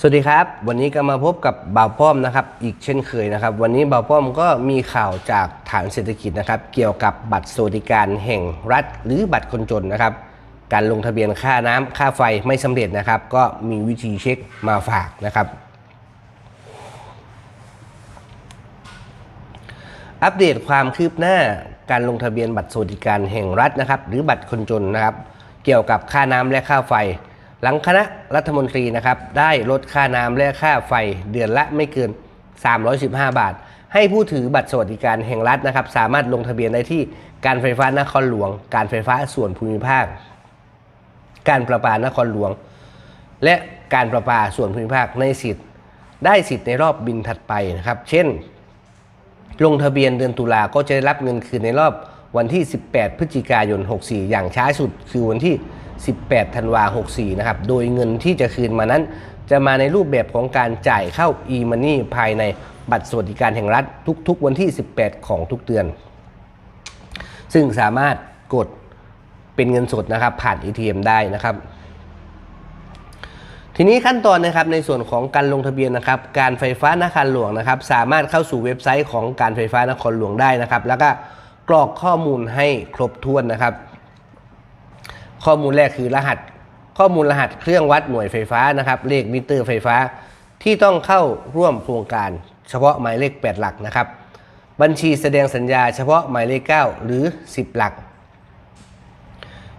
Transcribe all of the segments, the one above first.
สวัสดีครับ วันนี้ก็มาพบกับบ่าวป้อมนะครับอีกเช่นเคยนะครับ วันนี้บ่าวป้อมก็มีข่าวจากฐานเศรษฐกิจนะครับ เกี่ยวกับบัตรสวัสดิการแห่งรัฐ หรือบัตรคนจนนะครับ การลงทะเบียนค่าน้ำค่าไฟไม่สำเร็จนะครับ ก็มีวิธีเช็คมาฝากนะครับ อัปเดตความคืบหน้าการลงทะเบียนบัตรสวัสดิการแห่งรัฐนะครับ หรือบัตรคนจนนะครับ เกี่ยวกับค่าน้ำและค่าไฟ หลังคณะรัฐมนตรีนะครับได้ลดค่าน้ำและค่าไฟเดือนละไม่เกิน 315 บาท ให้ผู้ถือบัตรสวัสดิการแห่งรัฐนะครับสามารถลงทะเบียนได้ที่การไฟฟ้านครหลวง การไฟฟ้าส่วนภูมิภาค การประปานครหลวง และการประปาส่วนภูมิภาคในสิทธิ์ ได้สิทธิ์ในรอบบินถัดไปนะครับ เช่น ลงทะเบียนเดือนตุลาก็จะได้รับเงินคืนในรอบวันที่ 18 พฤศจิกายน 64 อย่างช้าสุดคือวันที่ 18 ธันวา 64 นะครับ โดยเงินที่จะคืนมานั้น จะมาในรูปแบบของการจ่ายเข้า e-money ภายในบัตรสวัสดิการแห่งรัฐทุก ๆ วันที่ 18 ของทุกเดือน ซึ่งสามารถกดเป็นเงินสดนะครับผ่าน ATM ได้นะครับทีนี้ขั้นตอนนะครับในส่วนของการลงทะเบียนนะครับ การไฟฟ้านครหลวงนะครับ สามารถเข้าสู่เว็บไซต์ของการไฟฟ้านครหลวงได้นะครับ แล้วก็กรอกข้อมูลให้ครบถ้วนนะครับ ข้อมูลแรกคือรหัส ข้อมูลรหัสเครื่องวัดหน่วยไฟฟ้านะครับ เลขมิเตอร์ไฟฟ้า ที่ต้องเข้าร่วมโครงการ เฉพาะหมายเลข 8 หลักนะครับ บัญชีแสดงสัญญาเฉพาะหมายเลข 9 หรือ 10 หลัก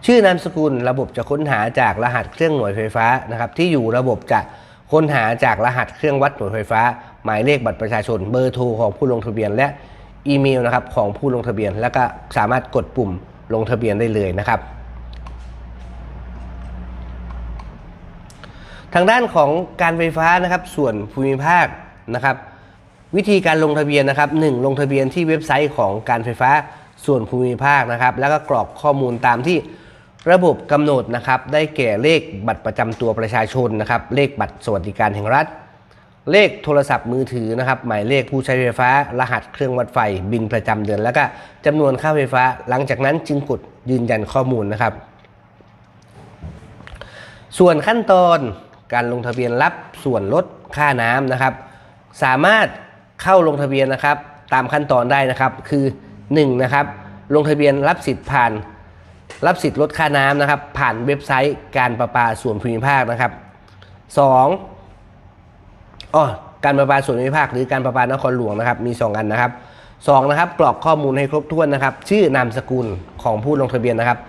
ชื่อนามสกุลระบบจะค้นหาจากรหัสเครื่องหน่วยไฟฟ้านะครับ ที่อยู่ระบบจะค้นหาจากรหัสเครื่องวัดหน่วยไฟฟ้า หมายเลขบัตรประชาชน เบอร์โทรของผู้ลงทะเบียนและอีเมลนะครับของผู้ลงทะเบียน แล้วก็สามารถกดปุ่มลงทะเบียนได้เลยนะครับ ทางด้านของการไฟฟ้านะครับส่วนภูมิภาคนะครับวิธีการลงทะเบียนนะครับ 1. ลงทะเบียนที่เว็บไซต์ของการไฟฟ้าส่วนภูมิภาคนะครับ แล้วก็กรอกข้อมูลตามที่ระบบกำหนดนะครับ ได้แก่เลขบัตรประจำตัวประชาชนนะครับ เลขบัตรสวัสดิการแห่งรัฐ เลขโทรศัพท์มือถือนะครับ หมายเลขผู้ใช้ไฟฟ้า รหัสเครื่องวัดไฟ บินประจำเดือน แล้วก็จำนวนค่าไฟฟ้า หลังจากนั้นจึงกดยืนยันข้อมูลนะครับ ส่วนขั้นตอน การลงทะเบียนรับส่วนลดค่าน้ำนะครับ สามารถเข้าลงทะเบียนนะครับตามขั้นตอนได้นะครับคือ 1. นะครับลงทะเบียนรับสิทธิ์ผ่าน รับสิทธิ์ลดค่าน้ำนะครับ ผ่านเว็บไซต์การประปาส่วนภูมิภาคนะครับ 2. อ๋อการประปาส่วนภูมิภาคหรือการประปานครหลวงนะครับ มี 2 อันนะครับ 2. นะครับกรอกข้อมูลให้ครบถ้วนนะครับ ชื่อนามสกุลของผู้ลงทะเบียนนะครับ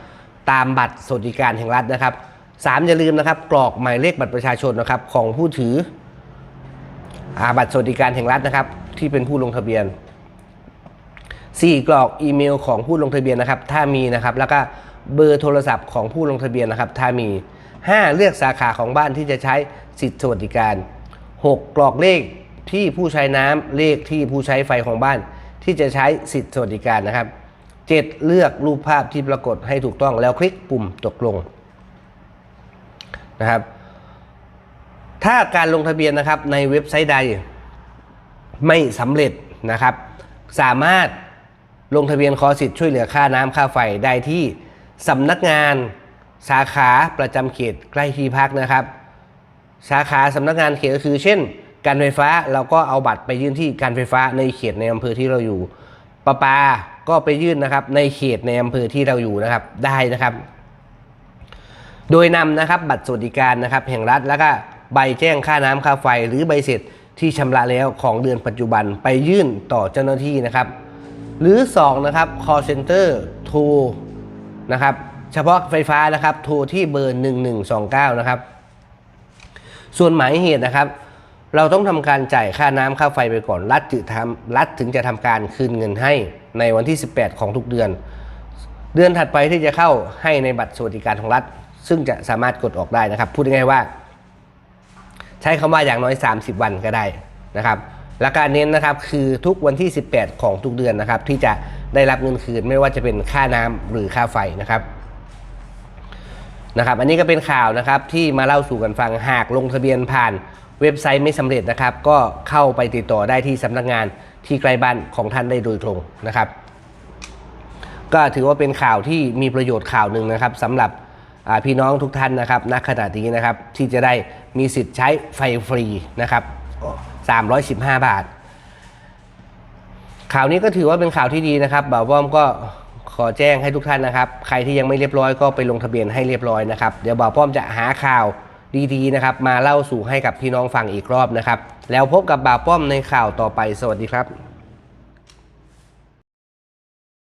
ตามบัตรสวัสดิการแห่งรัฐนะครับ 3. อย่าลืมนะครับ กรอกหมายเลขบัตรประชาชนนะครับ ของผู้ถืออาบัตรสวัสดิการแห่งรัฐนะครับ ที่เป็นผู้ลงทะเบียน 4. กรอกอีเมลของผู้ลงทะเบียนนะครับ ถ้ามีนะครับ แล้วก็เบอร์โทรศัพท์ของผู้ลงทะเบียนนะครับ ถ้ามี 5. เลือกสาขาของบ้านที่จะใช้สิทธิสวัสดิการ 6. กรอกเลขที่ผู้ใช้น้ำเลขที่ผู้ใช้ไฟของบ้าน ที่จะใช้สิทธิสวัสดิการนะครับ 7. เลือกรูปภาพที่ปรากฏให้ถูกต้องแล้วคลิกปุ่มตกลง นะครับ ถ้าการลงทะเบียนนะครับในเว็บไซต์ใดไม่สำเร็จนะครับ สามารถลงทะเบียนขอสิทธิ์ช่วยเหลือค่าน้ำค่าไฟได้ที่สำนักงานสาขาประจำเขตใกล้ที่พักนะครับ สาขาสำนักงานเขตก็คือ เช่น การไฟฟ้าเราก็เอาบัตรไปยื่นที่การไฟฟ้าในเขตในอำเภอที่เราอยู่ประปาก็ไปยื่นนะครับในเขตในอำเภอที่เราอยู่นะครับได้นะครับ โดยนำนะครับบัตรสวัสดิการนะครับแห่งรัฐแล้วก็ใบแจ้งค่าน้ำค่าไฟ หรือใบเสร็จที่ชำระแล้วของเดือนปัจจุบันไปยื่นต่อเจ้าหน้าที่นะครับ หรือ 2 นะครับ call center โทรนะครับเฉพาะไฟฟ้านะครับโทรที่เบอร์ 1129 นะครับ ส่วนหมายเหตุนะครับ เราต้องทำการจ่ายค่าน้ำค่าไฟไปก่อนรัฐจึงทำรัฐถึงจะทำการคืนเงินให้ในวันที่ 18 ของทุกเดือน เดือนถัดไปที่จะเข้าให้ในบัตรสวัสดิการของรัฐ ซึ่งจะสามารถกดออกได้นะครับ พูดง่ายๆว่า ใช้คำว่าอย่างน้อย 30 วันก็ได้นะครับและการเน้นนะครับคือทุกวันที่ 18 ของทุกเดือนนะครับ ที่จะได้รับเงินคืนไม่ว่าจะเป็นค่าน้ำหรือค่าไฟนะครับนะครับ อันนี้ก็เป็นข่าวนะครับที่มาเล่าสู่กันฟังหากลงทะเบียนผ่านเว็บไซต์ไม่สำเร็จนะครับ ก็เข้าไปติดต่อได้ที่สำนักงานที่ใกล้บ้านของท่านได้โดยตรงนะครับ ก็ถือว่าเป็นข่าวที่มีประโยชน์ข่าวหนึ่งนะครับสำหรับ พี่น้องทุกท่านนะครับณขณะนี้นะครับที่จะได้มีสิทธิ์ใช้ไฟฟรีนะครับ315 บาท ข่าวนี้ก็ถือว่าเป็นข่าวที่ดีนะครับบ่าวว่อมก็ขอแจ้งให้ทุกท่านนะครับ ใครที่ยังไม่เรียบร้อยก็ไปลงทะเบียนให้เรียบร้อยนะครับ เดี๋ยวบ่าวป้อมจะหาข่าวดีๆนะครับ มาเล่าสู่ให้กับพี่น้องฟังอีกรอบนะครับ แล้วพบกับบ่าวป้อมในข่าวต่อไปสวัสดีครับ